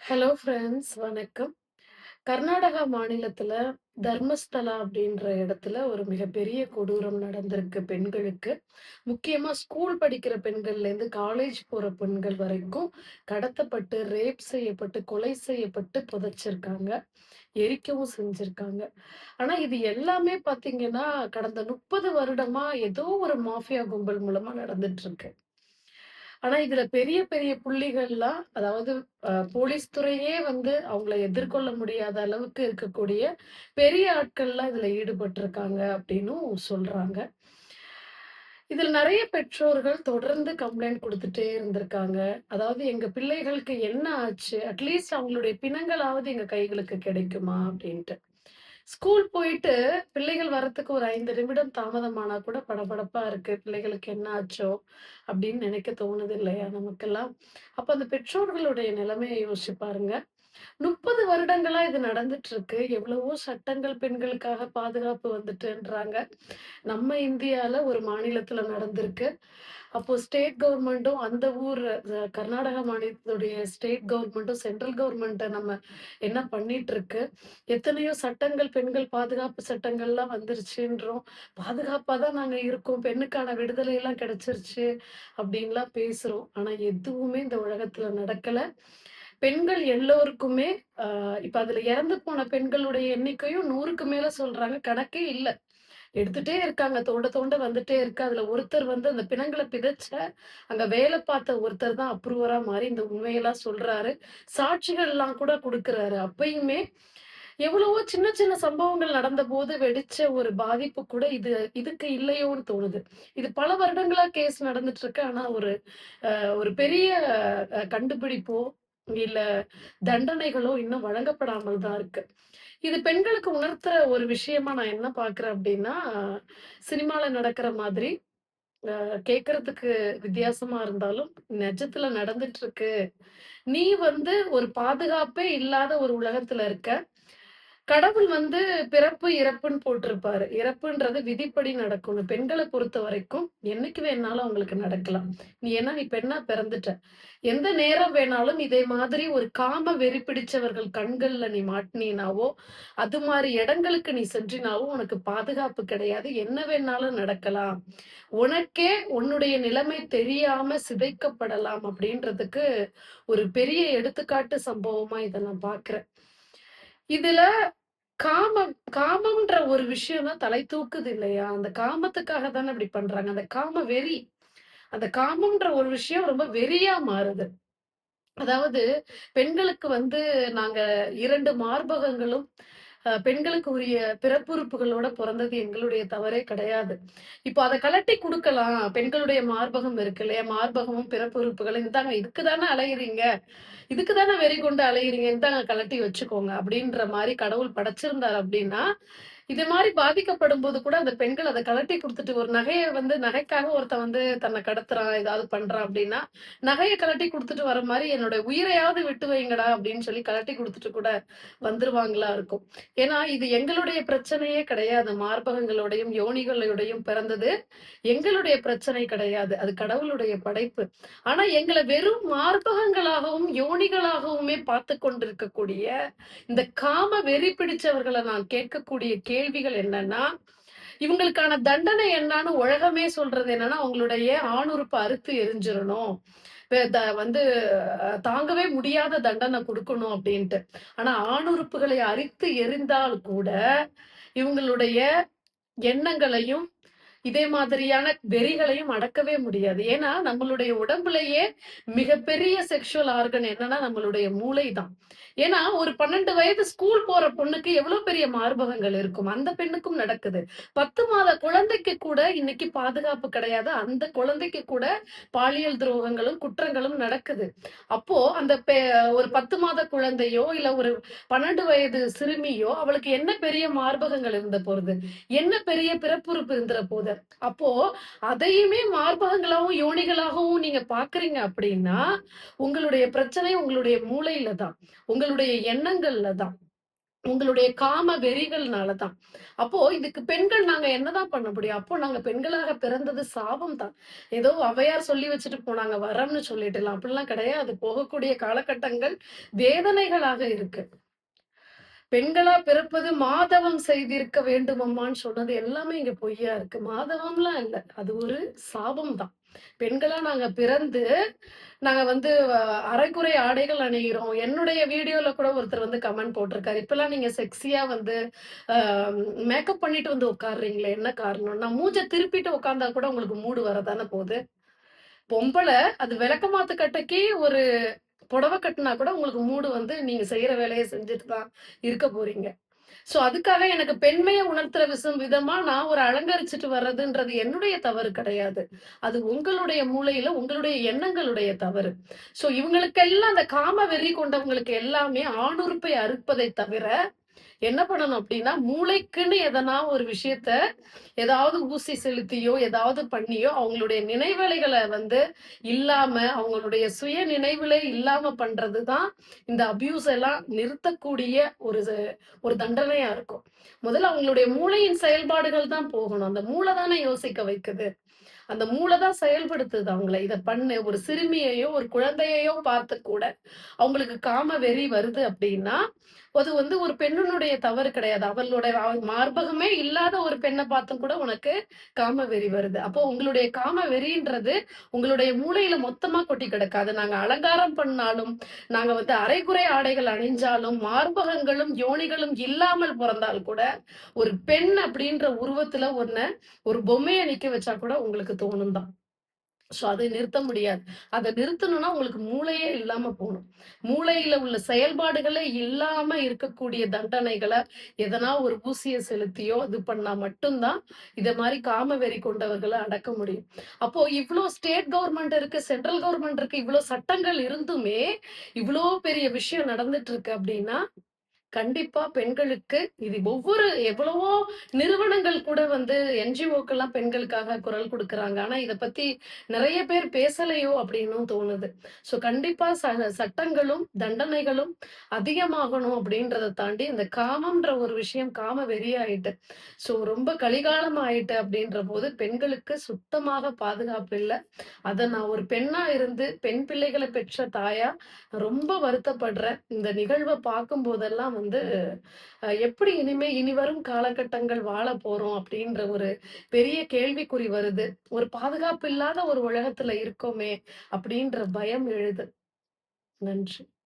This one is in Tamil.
ஹலோ ஃப்ரெண்ட்ஸ் வணக்கம். கர்நாடகா மாநிலத்துல தர்மஸ்தலா அப்படின்ற இடத்துல ஒரு மிகப்பெரிய கொடூரம் நடந்திருக்கு பெண்களுக்கு. முக்கியமா ஸ்கூல் படிக்கிற பெண்கள்லேருந்து காலேஜ் போற பெண்கள் வரைக்கும் கடத்தப்பட்டு, ரேப் செய்யப்பட்டு, கொலை செய்யப்பட்டு புதைச்சிருக்காங்க. எரிக்கவும் செஞ்சிருக்காங்க. ஆனா இது எல்லாமே பார்த்தீங்கன்னா, கடந்த 30 வருடமா ஏதோ ஒரு மாஃபியா கும்பல் மூலமா நடந்துட்டு இருக்கு. ஆனா, இதுல பெரிய பெரிய புள்ளிகள்லாம் அதாவது போலீஸ் துறையே வந்து அவங்கள எதிர்கொள்ள முடியாத அளவுக்கு இருக்கக்கூடிய பெரிய ஆட்கள்லாம் இதுல ஈடுபட்டிருக்காங்க அப்படின்னும் சொல்றாங்க. இதில் நிறைய பெற்றோர்கள் தொடர்ந்து கம்ப்ளைண்ட் கொடுத்துட்டே இருந்திருக்காங்க. அதாவது எங்க பிள்ளைகளுக்கு என்ன ஆச்சு? அட்லீஸ்ட் அவங்களுடைய பிணங்களாவது எங்க கைகளுக்கு கிடைக்குமா? அப்படின்ட்டு. ஸ்கூல் போயிட்டு பிள்ளைகள் வரத்துக்கு ஒரு ஐந்து நிமிடம் தாமதமானா கூட படபடப்பா இருக்கு. பிள்ளைகளுக்கு என்ன ஆச்சோ? அப்படின்னு நினைக்க தோணுது இல்லையா நமக்கெல்லாம்? அப்ப அந்த பெற்றோர்களுடைய நிலைமையை யோசிச்சு பாருங்க. 30 வருடங்களா இது நடந்துட்டு இருக்கு. எவ்வளவோ சட்டங்கள் பெண்களுக்காக பாதுகாப்பு வந்துட்டுன்றாங்க. நம்ம இந்தியால ஒரு மாநிலத்துல நடந்திருக்கு. அப்போ ஸ்டேட் கவர்மெண்ட்டும் அந்த ஊர் கர்நாடக மாநிலத்துடைய ஸ்டேட் கவர்மெண்ட்டும், சென்ட்ரல் கவர்மெண்ட்டை நம்ம என்ன பண்ணிட்டு இருக்கு. எத்தனையோ சட்டங்கள், பெண்கள் பாதுகாப்பு சட்டங்கள்லாம் வந்துருச்சுன்றோம். பாதுகாப்பா தான் நாங்க இருக்கோம். பெண்ணுக்கான விடுதலை எல்லாம் கிடைச்சிருச்சு அப்படின்லாம் பேசுறோம். ஆனா எதுவுமே இந்த உலகத்துல நடக்கல. பெண்கள் எல்லோருக்குமே இப்ப அதுல இறந்து போன பெண்களுடைய எண்ணிக்கையும் 100க்கு மேல சொல்றாங்க. கணக்கே இல்ல. எடுத்துட்டே இருக்காங்க. தோண்ட தோண்ட வந்துட்டே இருக்கு. அதுல ஒருத்தர் வந்து அந்த பிணங்களை பிதைச்ச, அங்க வேலை பார்த்த ஒருத்தர் தான் அப்ரூவரா மாறி இந்த உண்மையெல்லாம் சொல்றாரு. சாட்சிகள் எல்லாம் கூட கொடுக்கறாரு அப்பயுமே எவ்வளவோ சின்ன சின்ன சம்பவங்கள் நடந்த போது வெடிச்ச ஒரு பாதிப்பு கூட இது இதுக்கு இல்லையோன்னு தோணுது. இது பல வருடங்களா கேஸ் நடந்துட்டு இருக்கு. ஆனா ஒரு ஒரு பெரிய கண்டுபிடிப்போ, இல்ல தண்டனைகளோ இன்னும் வழங்கப்படாமல் தான் இருக்கு. இது பெண்களுக்கு உணர்த்துற ஒரு விஷயமா நான் என்ன பாக்குறேன் அப்படின்னா சினிமால நடக்கிற மாதிரி அ கேட்கறதுக்கு வித்தியாசமா இருந்தாலும், நிஜத்துல நடந்துட்டு இருக்கு. நீ வந்து ஒரு பாதுகாப்பே இல்லாத ஒரு உலகத்துல இருக்க. கடவுள் வந்து பிறப்பு, இறப்புன்னு போட்டிருப்பாரு. இறப்புன்றது விதிப்படி நடக்கணும். பொறுத்த பொறுத்தவரைக்கும் என்னைக்கு வேணாலும் அவங்களுக்கு நடக்கலாம். நீ ஏன்னா நீ பெண்ணா பிறந்துட்ட. எந்த நேரம் வேணாலும் இதே மாதிரி ஒரு காம வெறி பிடிச்சவர்கள் கண்கள்ல நீ மாட்டுனீனாவோ, அது மாதிரி இடங்களுக்கு நீ சென்றினாவோ உனக்கு பாதுகாப்பு கிடையாது. என்ன வேணாலும் நடக்கலாம். உனக்கே உன்னுடைய நிலைமை தெரியாம சிதைக்கப்படலாம் அப்படின்றதுக்கு ஒரு பெரிய எடுத்துக்காட்டு சம்பவமா இத நான் பாக்குறேன் இதுல காமம் காமம்ன்ற ஒரு விஷயம் தான் தலை தூக்குது இல்லையா? அந்த காமத்துக்காக தானே அப்படி பண்றாங்க. அந்த காம வெறி. அந்த காமம்ன்ற ஒரு விஷயம் ரொம்ப வெறியா மாறுது. அதாவது பெண்களுக்கு வந்து நாங்க இரண்டு மார்பகங்களும் பெண்களுக்கு உரிய பிறப்புறுப்புகளோட பிறந்தது எங்களுடைய தவறே கிடையாது. இப்போ அதை கழட்டி கொடுக்கலாம் பெண்களுடைய மார்பகம் இருக்கு இல்லையா? மார்பகமும் பிறப்புறுப்புகளும் இந்தாங்க இதுக்கு தானே அலையுறீங்க. இதுக்கு தானே வெறி கொண்டு அலையுறீங்க. இந்தாங்க கழட்டி வச்சுக்கோங்க. அப்படின்ற மாதிரி கடவுள் படைச்சிருந்தார் அப்படின்னா, இது பாதிக்கப்படும் போது கூட அந்த பெண்கள் அதை கழட்டி கொடுத்துட்டு ஒரு நகையை வந்து நகைக்காக ஒருத்தன் வந்து தன்னை கடத்துறான், ஏதாவது பண்றான் அப்படின்னா, நகையை கழட்டி கொடுத்துட்டு வர மாதிரி என்னோட உயிரையாவது விட்டு வைங்கடா அப்படின்னு சொல்லி கழட்டி கொடுத்துட்டு கூட வந்துருவாங்களா இருக்கும். ஏன்னா, இது எங்களுடைய பிரச்சனையே கிடையாது. மார்பகங்களோடையும், யோனிகளோடையும் பிறந்தது எங்களுடைய பிரச்சனை கிடையாது. அது கடவுளுடைய படைப்பு. ஆனா எங்களை வெறும் மார்பகங்களாகவும், யோனிகளாகவுமே பார்த்து கொண்டிருக்கக்கூடிய இந்த காம வெறி பிடிச்சவர்களை நான் கேட்கக்கூடிய கே கேள்விகள் என்னன்னா, இவங்களுக்கான தண்டனை என்னன்னு உலகமே சொல்றது என்னன்னா, அவங்களுடைய ஆணுறுப்பு அறுத்து எரிஞ்சிடணும். வந்து தாங்கவே முடியாத தண்டனை கொடுக்கணும் அப்படின்ட்டு. ஆனா ஆணுறுப்புகளை அரித்து எரிந்தால் கூட, இவங்களுடைய எண்ணங்களையும், இதே மாதிரியான வெறிகளையும் அடக்கவே முடியாது. ஏன்னா, நம்மளுடைய உடம்புலயே மிகப்பெரிய செக்ஷுவல் ஆர்கன் என்னன்னா, நம்மளுடைய மூளை தான். ஏன்னா, ஒரு 12 வயது ஸ்கூல் போற பொண்ணுக்கு எவ்வளவு பெரிய மார்பகங்கள் இருக்கும். அந்த பெண்ணுக்கும் நடக்குது. 10 மாத குழந்தைக்கு கூட இன்னைக்கு பாதுகாப்பு கிடையாது. அந்த குழந்தைக்கு கூட பாலியல் துரோகங்களும், குற்றங்களும் நடக்குது. அப்போ அந்த பெ ஒரு 10 மாத குழந்தையோ, இல்ல ஒரு 12 வயது சிறுமியோ, அவளுக்கு என்ன பெரிய மார்பகங்கள் இருந்த போறது? என்ன பெரிய பிறப்புறுப்பு இருந்த போது? அப்போ அதையுமே மார்பகங்களாகவும் யோனிகளாகவும் நீங்க பாக்குறீங்க அப்படின்னா, உங்களுடைய பிரச்சனை உங்களுடைய மூளையில தான். உங்களுடைய எண்ணங்கள்ல தான். உங்களுடைய காம வெறிகள்னால தான். அப்போ இதுக்கு பெண்கள் நாங்க என்னதான் பண்ண முடியும்? அப்போ நாங்க பெண்களாக பிறந்தது சாபம் தான். ஏதோ அவையார் சொல்லி வச்சுட்டு போனாங்க வரம்னு சொல்லிட்டுலாம். அப்படிலாம் கிடையாது. போகக்கூடிய காலகட்டங்கள் வேதனைகளாக இருக்கு. பெண்களா பிறப்பது மாதவம் செய்திருக்க வேண்டும் அம்மான்னு சொன்னது எல்லாமே இங்க பொய்யா இருக்கு. மாதவம்லாம் இல்ல. அது ஒரு சாபம் தான். பெண்களா நாங்க பிறந்து, நாங்க வந்து அரைக்குறை ஆடைகள் அணிகிறோம். என்னுடைய வீடியோல கூட ஒருத்தர் வந்து கமெண்ட் போட்டிருக்காரு. இப்பலாம் நீங்க செக்ஸியா வந்து மேக்கப் பண்ணிட்டு வந்து உட்கார்றீங்களே என்ன காரணம்? நான் மூஞ்ச திருப்பிட்டு உட்கார்ந்தா கூட உங்களுக்கு மூடு வரதானே போது. பொம்பளை அது விளக்கமாத்து கட்டைக்கு ஒரு புடவ கட்டினா கூட உங்களுக்கு மூடு வந்து நீங்க செய்யற வேலையை செஞ்சுட்டு தான் இருக்க போறீங்க. ஸோ அதுக்காக எனக்கு பெண்மையை உணர்த்துற விசும் விதமா நான் ஒரு அலங்கரிச்சுட்டு வர்றதுன்றது என்னுடைய தவறு கிடையாது. அது உங்களுடைய மூளையில உங்களுடைய எண்ணங்களுடைய தவறு. ஸோ இவங்களுக்கெல்லாம் அந்த காம வெறி கொண்டவங்களுக்கு எல்லாமே ஆணுறுப்பை அறுப்பதை தவிர, என்ன பண்ணணும் அப்படின்னா மூளைக்குன்னு எதனா ஒரு விஷயத்த ஏதாவது ஊசி செலுத்தியோ, ஏதாவது பண்ணியோ அவங்களுடைய நினைவலைகளை வந்து இல்லாம, அவங்களுடைய சுய நினைவிலே இல்லாம பண்றது தான் இந்த அப்யூஸ் எல்லாம் நிறுத்தக்கூடிய ஒரு ஒரு தண்டனையா இருக்கும். முதல்ல அவங்களுடைய மூளையின் செயல்பாடுகள் தான் போகணும். அந்த மூளை தானே யோசிக்க வைக்குது. அந்த மூளை தான் செயல்படுத்துது அவங்கள. இதை பண்ணு. ஒரு சிறுமியையோ, ஒரு குழந்தையையோ பார்த்து கூட அவங்களுக்கு காம வெறி வருது அப்படின்னா அது வந்து ஒரு பெண்ணுடைய தவறு கிடையாது. அவளுடைய மார்பகமே இல்லாத ஒரு பெண்ணை பார்த்தும் கூட உனக்கு காம வெறி வருது. அப்போ உங்களுடைய காம வெறின்றது உங்களுடைய மூளையில மொத்தமா கொட்டி கிடக்காது. நாங்க அலங்காரம் பண்ணாலும், நாங்க வந்து அரைக்குறை ஆடைகள் அணிஞ்சாலும், மார்பகங்களும், யோனிகளும் இல்லாமல் பிறந்தால் கூட, ஒரு பெண் அப்படின்ற உருவத்துல ஒன்ன ஒரு பொம்மைய நிக்க வச்சா கூட உங்களுக்கு தோணும் தான். ஸோ அதை நிறுத்த முடியாது. அத நிறுத்தணும்னா உங்களுக்கு மூளையே இல்லாம போகணும் மூளையில உள்ள செயல்பாடுகளே இல்லாம இருக்கக்கூடிய தண்டனைகளை எதனா ஒரு ஊசியை செலுத்தியோ, இது பண்ணா மட்டும் தான், இத காம வெறி கொண்டவர்களை அடக்க முடியும். அப்போ இவ்ளோ ஸ்டேட் கவர்மெண்ட் இருக்கு, சென்ட்ரல் கவர்மெண்ட் இருக்கு, இவ்வளோ சட்டங்கள் இருந்துமே, இவ்வளோ பெரிய விஷயம் நடந்துட்டு இருக்கு அப்படின்னா கண்டிப்பா பெண்களுக்கு இது ஒவ்வொரு எவ்வளவோ நிறுவனங்கள் கூட வந்து என்ஜிஓக்கெல்லாம் பெண்களுக்காக குரல் கொடுக்கறாங்க ஆனா இதை பத்தி நிறைய பேர் பேசலையோ அப்டின்னும் தோணுது. ஸோ கண்டிப்பா சட்டங்களும், தண்டனைகளும் அதிகமாகணும் அப்படின்றத தாண்டி, இந்த காமம்ன்ற ஒரு விஷயம் காம வெறியாயிட்டு. ஸோ ரொம்ப கலிகாலம் ஆயிட்டு அப்படின்ற போது பெண்களுக்கு சுத்தமாக பாதுகாப்பு இல்லை அதை நான் ஒரு பெண்ணா இருந்து, பெண் பிள்ளைகளை பெற்ற தாயா ரொம்ப வருத்தப்படுறேன். இந்த நிகழ்வை பார்க்கும் போதெல்லாம் வந்து, எப்படி இனிமே இனி வரும் காலகட்டங்கள் வாழ போறோம் அப்படின்ற ஒரு பெரிய கேள்விக்குறி வருது. ஒரு பாதுகாப்பு இல்லாத ஒரு உலகத்துல இருக்கோமே! அப்படின்ற பயம் எழுது. நன்றி.